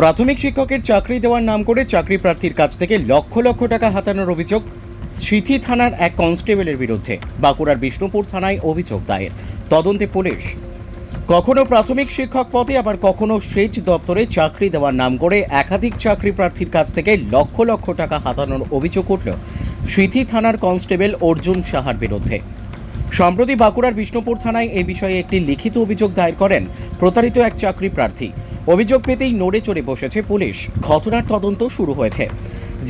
প্রাথমিক শিক্ষকের চাকরি দেওয়ার নাম করে চাকরি প্রার্থীর কাছ থেকে লক্ষ লক্ষ টাকা হাতানোর অভিযোগ স্মৃতি থানার এক কনস্টেবলের বিরুদ্ধে। বাঁকুড়ার বিষ্ণুপুর থানায় অভিযোগ দায়ের। তদন্তে পুলিশ। কখনো প্রাথমিক শিক্ষক পদে, আবার কখনো সেচ দপ্তরে চাকরি দেওয়ার নাম করে একাধিক চাকরি প্রার্থীর কাছ থেকে লক্ষ লক্ষ টাকা হাতানোর অভিযোগ উঠল স্মৃতি থানার কনস্টেবল অর্জুন সাহার বিরুদ্ধে। সম্প্রতি বাঁকুড়ার বিষ্ণুপুর থানায় এই বিষয়ে একটি লিখিত অভিযোগ দায়ের করেন প্রতারিত এক চাকরি প্রার্থী। অভিযোগ পেতেই নড়ে চড়ে বসেছে পুলিশ। ঘটনার তদন্ত শুরু হয়েছে।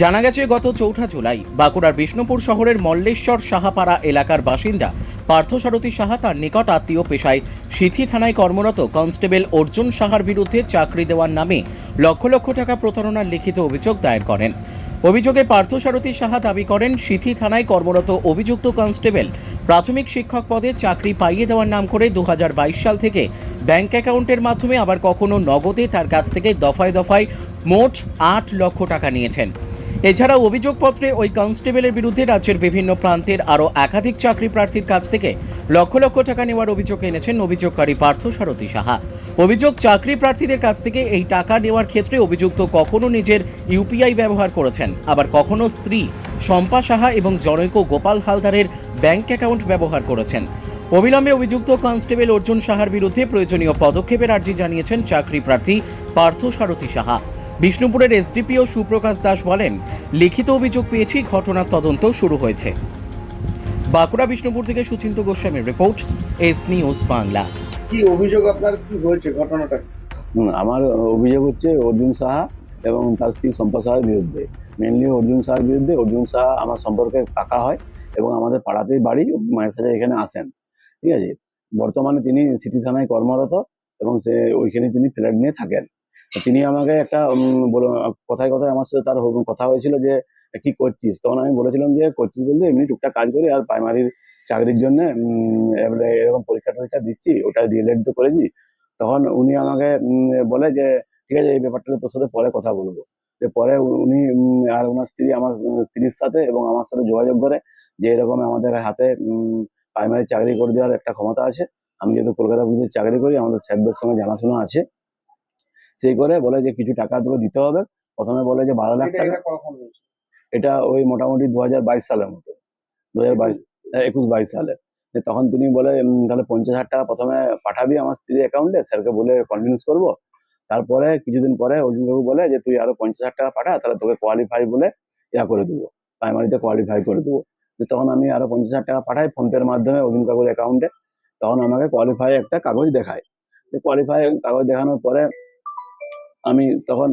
জানা গেছে, গত চৌঠা জুলাই বাঁকুড়ার বিষ্ণুপুর শহরের মল্লেশ্বর সাহাপাড়া এলাকার বাসিন্দা পার্থসারথী সাহা তার নিকট আত্মীয় পেশায় সিথি থানায় কর্মরত কনস্টেবল অর্জুন সাহার বিরুদ্ধে চাকরি দেওয়ার নামে লক্ষ লক্ষ টাকা প্রতারণার লিখিত অভিযোগ দায়ের করেন। অভিযোগে পার্থসারথী সাহা দাবি করেন, সিথি থানায় কর্মরত অভিযুক্ত কনস্টেবল প্রাথমিক শিক্ষক পদে চাকরি পাইয়ে দেওয়ার নাম করে দু হাজার বাইশ সাল থেকে ব্যাংক অ্যাকাউন্টের মাধ্যমে আবার কখনো নগদে তার কাছ থেকে দফায় দফায় মোট আট লক্ষ টাকা নিয়েছেন। এছাড়া অভিযোগপত্রে ওই কনস্টেবলের বিরুদ্ধে রাজ্যের বিভিন্ন প্রান্তের আরও একাধিক চাকরি প্রার্থীর কাছ থেকে লক্ষ লক্ষ টাকা নেওয়ার অভিযোগ এনেছেন অভিযোগকারী পার্থ সারথী সাহা। অভিযোগ, চাকরি প্রার্থীদের কাছ থেকে এই টাকা নেওয়ার ক্ষেত্রে অভিযুক্ত কখনো নিজের ইউপিআই ব্যবহার করেছেন। আবার কখনো স্ত্রী শম্পা সাহা এবং জনৈক গোপাল হালদারের ব্যাংক অ্যাকাউন্ট ব্যবহার করেছেন। অবিলম্বে অভিযুক্ত কনস্টেবল অর্জুন সাহার বিরুদ্ধে প্রয়োজনীয় পদক্ষেপের আর্জি জানিয়েছেন চাকরি প্রার্থী পার্থ সারথী সাহা। বিষ্ণুপুরের এসডিপিও সুপ্রকাশ দাস বলেন লিখিত অভিযোগ পেয়েছি ঘটনার তদন্ত শুরু হয়েছে। বাঁকুড়া বিষ্ণুপুর থেকে সুচিন্ত গোস্বামীর রিপোর্ট এস নিউজ বাংলা। কি অভিযোগ আপনার কি হয়েছে ঘটনাটা? আমার অভিযোগ হচ্ছে অর্জুন সাহা এবং তার স্ত্রী শম্পা সাহার বিরুদ্ধে। মেনলি অর্জুন সাহার বিরুদ্ধে অর্জুন সাহা আমার সম্পর্কে কাকা হয় এবং আমাদের পাড়াতেই বাড়ি মায়ের সাথে এখানে আসেন। ঠিক আছে? বর্তমানে তিনি সিটি থানায় কর্মরত এবং সে ওইখানে তিনি ফ্ল্যাট নিয়ে থাকেন। তিনি আমাকে একটা কথায় কথায় আমার সাথে তার কথা হয়েছিল যে, কি করছিস? তখন আমি বলেছিলাম যে, করছিস বলতে এমনি টুকটাক কাজ করি আর প্রাইমারির চাকরির জন্য এরকম পরীক্ষা টরীক্ষা দিচ্ছি, ওটা ডিএলএড তো করেছি। তখন উনি আমাকে বলে যে, ঠিক আছে, এই ব্যাপারটা তোর সাথে পরে কথা বলব। যে, পরে উনি আর ওনার স্ত্রী আমার, স্ত্রীর সাথে এবং আমার সাথে যোগাযোগ করে যে, এরকম আমাদের হাতে প্রাইমারি চাকরি করে দেওয়ার একটা ক্ষমতা আছে। আমি যেহেতু কলকাতা পুলিশের চাকরি করি, আমাদের স্যারদের সঙ্গে জানাশোনা আছে। সেই করে বলে যে কিছু টাকা তোকে দিতে হবে। প্রথমে বলে যে বারো লাখ টাকা। এটা ওই মোটামুটি দু হাজার বাইশ সালের মতো। দু হাজার বাইশ একুশ বাইশ সালে। যে তখন তিনি বলে তাহলে পঞ্চাশ হাজার টাকা প্রথমে পাঠাবি আমার স্ত্রীর অ্যাকাউন্টে স্যারকে বলে কনভিন্স করব। তারপরে কিছুদিন পরে অর্জুন বাবু বলে যে তুই আরও পঞ্চাশ হাজার টাকা পাঠা তাহলে তোকে কোয়ালিফাই বলে ইয়া করে দেবো। প্রাইমারিতে কোয়ালিফাই করে দেবো। যে তখন আমি আরও পঞ্চাশ হাজার টাকা পাঠাই ফোনপের মাধ্যমে অর্জুন কাকুর অ্যাকাউন্টে তখন আমাকে কোয়ালিফাই একটা কাগজ দেখায়। যে কোয়ালিফাই কাগজ দেখানোর পরে আমি তখন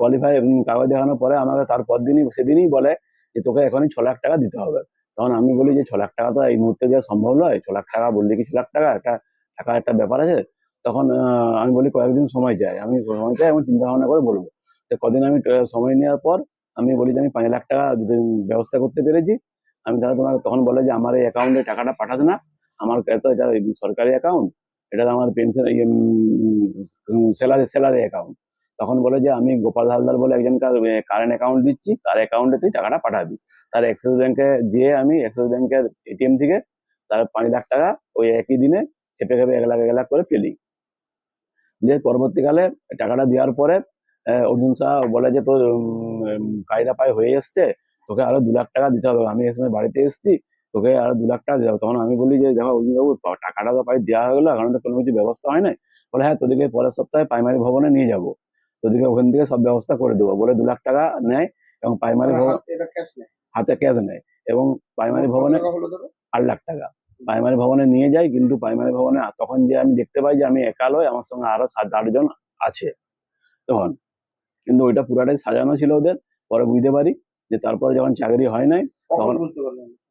কোয়ালিফাই কাগজ দেখানোর পরে আমাকে তারপর দিনই সেদিনই বলে যে তোকে এখনই ছ লাখ টাকা দিতে হবে। তখন আমি বলি যে ছ লাখ টাকা তো এই মুহূর্তে দেওয়া সম্ভব নয়। ছ লাখ টাকা বললে কি ছ লাখ টাকা? একটা টাকার একটা ব্যাপার আছে? তখন আমি বলি কয়েকদিন সময় চাই। আমি সময় চাই আমি চিন্তা ভাবনা করে বলব। তো কদিন আমি সময় নেওয়ার পর আমি বলি যে আমি পাঁচ লাখ টাকা ব্যবস্থা করতে পেরেছি। আমি তাহলে তোমাকে তখন বলে যে আমার এই অ্যাকাউন্টে টাকাটা পাঠাস না। আমার তো এটা সরকারি অ্যাকাউন্ট এটা আমার পেনশন স্যালারি স্যালারি অ্যাকাউন্ট তখন বলে যে, আমি গোপাল হালদার বলে একজনকার কারেন্ট অ্যাকাউন্ট দিচ্ছি, তার অ্যাকাউন্টে তুই টাকাটা পাঠাবি। তার অ্যাক্সিস ব্যাংকে যেয়ে আমি অ্যাক্সিস ব্যাংকের এটিএম থেকে তার পাঁচ লাখ টাকা ওই একই দিনে খেপে খেপে এক লাখ এক লাখ করে ফেলি যে পরবর্তীকালে টাকাটা দেওয়ার পরে অর্জুন শাহ বলে যে, তোর কায়দা পায় হয়ে এসছে, তোকে আরও দু লাখ টাকা দিতে হবে। আমি এই সময় বাড়িতে এসেছি তোকে আর দু লাখ টাকা হবে তখন আমি বলি যে দেখো বাবু টাকাটা তো পাই দেওয়া হয়ে গেলো এখন তো কোনো কিছু ব্যবস্থা হয় নাই। বলে হ্যাঁ তোদেরকে পরের সপ্তাহে প্রাইমারি ভবনে নিয়ে যাব। তোদেরকে ওখান থেকে সব ব্যবস্থা করে দেবো। বলে দু লাখ টাকা নেয় এবং প্রাইমারি ভবন হাত- ক্যাশ নেয়? এবং প্রাইমারি ভবনে আট লাখ টাকা। প্রাইমারি ভবনে নিয়ে যাই কিন্তু প্রাইমারি ভবনে তখন যে আমি দেখতে পাই যে আমি একা লয় আমার সঙ্গে আরও সাত আটজন আছে তখন। কিন্তু ওইটা পুরাটাই সাজানো ছিল ওদের পরে বুঝতে পারি যে তারপরে যখন চাকরি হয় নাই তখন-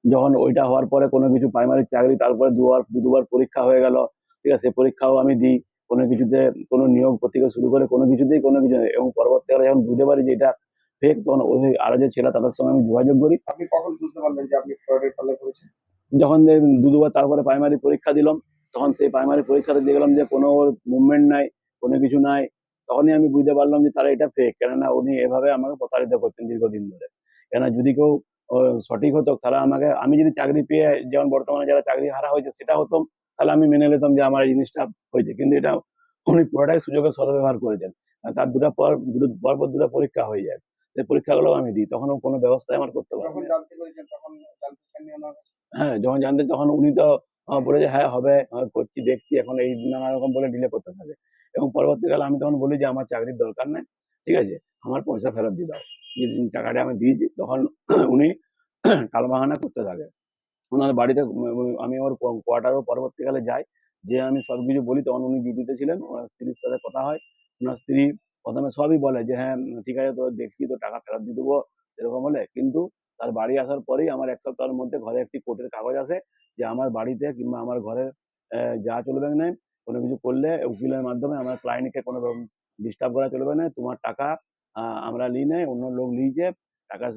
যখন ওইটা হওয়ার পরে কোনো কিছু প্রাইমারি চাকরি তারপরে দুবার দু দুবার পরীক্ষা হয়ে গেল ঠিক আছে পরীক্ষাও আমি দিই। কোনো কিছুতে কোনো নিয়োগ থেকে শুরু করে কোনো কিছুতেই কোনো কিছু নেই। এবং পরবর্তীকালে যখন বুঝতে পারি যে এটা ফেক তখন ওই আরও যে ছেলে তাদের সঙ্গে আমি যোগাযোগ করি। আপনি কখন বুঝতে পারলেন যে আপনি ফ্রডের ফলে করেছেন? যখন দু দুবার তারপরে প্রাইমারি পরীক্ষা দিলাম তখন সেই প্রাইমারি পরীক্ষাতে দেখলাম যে কোনো মুভমেন্ট নাই কোনো কিছু নাই। তখনই আমি বুঝতে পারলাম যে তারা এটা ফেক কেননা উনি এভাবে আমাকে প্রতারিত করতেন দীর্ঘদিন ধরে। কেননা যদি কেউ সঠিক হতো তারা আমাকে আমি যদি চাকরি পেয়ে যেমন বর্তমানে যারা চাকরি হারা হয়েছে সেটা হতো তাহলে আমি মেনে নিতাম যে আমার এই জিনিসটা হয়েছে। কিন্তু এটা উনি পুরোটাই সুযোগের সদ্ব্যবহার করেছেন। তার দুটা পর দুটো পর পর দুটো পরীক্ষা হয়ে যায়। সেই পরীক্ষাগুলো আমি দিই তখন কোনো ব্যবস্থাই আমার করতে পারি যখন জানতে পেরেছেন তখন জানতে চাননি ওনার কাছে? হ্যাঁ যখন জানতেন তখন উনি তো বলে যে হ্যাঁ হবে করছি দেখছি এখন এই নানা রকম বলে ডিলে করতে থাকে। এবং পরবর্তীকালে আমি তখন বলি যে আমার চাকরির দরকার নেই ঠিক আছে? আমার পয়সা ফেরত দিয়ে দাও। যে টাকাটা আমি দিয়েছি, তখন উনি টালবাহানা করতে থাকে। ওনার বাড়িতে আমি ওর কোয়ার্টারও পরবর্তীকালে যাই। যে আমি সব কিছু বলি, তখন উনি ডিউটিতে ছিলেন, ওনার স্ত্রীর সাথে কথা হয়। ওনার স্ত্রী প্রথমে সবই বলে যে হ্যাঁ ঠিক আছে তো দেখছি তো টাকা ফেরত দিয়ে দেবো, সেরকম বলে কিন্তু তার বাড়ি আসার পরেই আমার এক সপ্তাহের মধ্যে ঘরে একটি কোর্টের কাগজ আসে যে, আমার বাড়িতে কিংবা আমার ঘরে যা চলবে না কোনো কিছু করলে উকিলের মাধ্যমে আমার ক্লায়েন্টকে কোনো ডিস্টার্ব করা চলবে না তোমার টাকা আমরা নিই নাই অন্য লোক নিয়েছে টাকা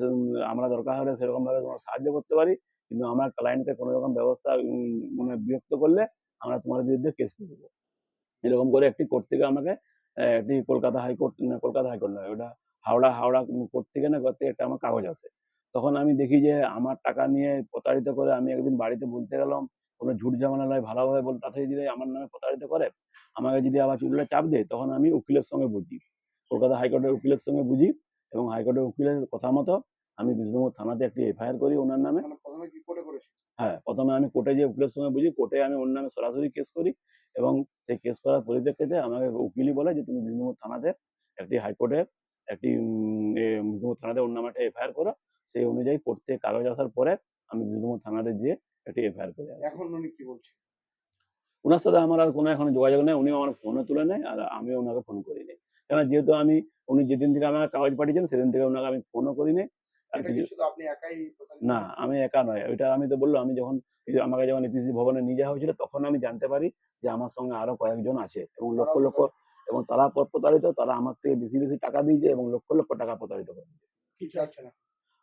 আমরা দরকার হলে সেরকম ভাবে তোমার সাহায্য করতে পারি কিন্তু আমার ক্লায়েন্টকে কোনো রকম ব্যবস্থা মানে বিরক্ত করলে আমরা তোমার বিরুদ্ধে কেস করব এরকম করে একটি কোর্ট থেকে আমাকে একটি কলকাতা হাইকোর্ট না, কলকাতা হাইকোর্ট নয় ওটা হাওড়া হাওড়া কোর্ট থেকে না করতে একটা আমার কাগজ আছে। তখন আমি দেখি যে আমার টাকা নিয়ে প্রতারিত করে আমি একদিন বাড়িতে বলতে গেলাম কোনো ঝুট জামানা নয় ভালোভাবে বল তাতে যদি আমার নামে প্রতারিত করে আমাকে যদি আবার চুলটা চাপ দেয় তখন আমি উকিলের সঙ্গে বুঝি কলকাতা হাইকোর্টের উকিলের সঙ্গে বুঝি এবং হাইকোর্টের উকিলের কথা মতো আমি বিষ্ণুপুর থানাতে একটি এফআইআর করি ওনার নামে। মানে করে হ্যাঁ প্রথমে আমি কোর্টে যে উকিলের সঙ্গে বুঝি কোর্টে আমি ওর নামে সরাসরি কেস করি এবং সেই কেস করার পরিপ্রেক্ষিতে আমাকে উকিলই বলে যে তুমি বিষ্ণুপুর থানাতে একটি হাইকোর্টে একটি বিষ্ণুপুর থানাতে ওর নামে একটা এফআইআর করো। সেই অনুযায়ী কোর্ট থেকে কাগজ আসার পরে আমি বিষ্ণুপুর থানাতে গিয়ে একটি এফআইআর করে এখন উনি কি বলছে ওনার সাথে আমার আর কোনো এখন যোগাযোগ নেই উনি আমার ফোনও তুলে নেয় আর আমি ওনাকে ফোন করিনি। কেন যেহেতু আমি উনি যেদিন থেকে আমাকে কাগজ পাঠিয়েছেন সেদিন থেকে ওনাকে আমি ফোনও করিনি। না আমি একা নয়। ওইটা আমি তো বলল আমি যখন আমাকে যখন এপিসি ভবনে নিয়ে যাওয়া হয়েছিল তখন আমি জানতে পারি যে আমার সঙ্গে আরও কয়েকজন আছে এবং লক্ষ লক্ষ এবং তারা প্রতারিত তারা আমার থেকে বেশি বেশি টাকা দিয়েছে এবং লক্ষ লক্ষ টাকা প্রতারিত করেছে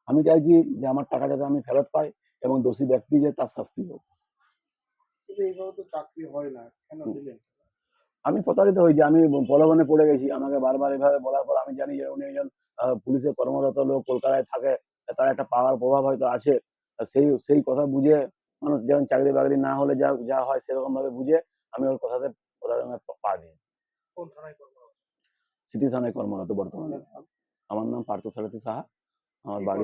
আমি চাইছি যে আমার টাকা যাতে আমি ফেরত পাই এবং দোষী ব্যক্তি যে তার শাস্তি হোক। এইভাবে তো চাকরি হয় না কেন দিলেন? আমি প্রতারিত হয়েছি আমি প্রলোভনে পড়ে গেছি। আমাকে বারবার এভাবে বলার পর আমি জানি যে উনি একজন আহ, পুলিশে কর্মরত লোক কলকাতায় থাকে তার একটা পাওয়ার প্রভাব হয়তো আছে। সেই সেই কথা বুঝে মানুষ যেমন চাকরি বাকরি না হলে যা যা হয় সেরকম ভাবে বুঝে আমি ওর কথাতে প্রতারণার পা- থানায় স্মৃতি থানায় কর্মরত বর্তমানে। আমার নাম পার্থ সারথী সাহা। আমার বাড়ি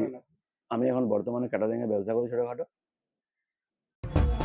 আমি এখন বর্তমানে ক্যাটারিং এর ব্যবসা করি ছোটখাটো।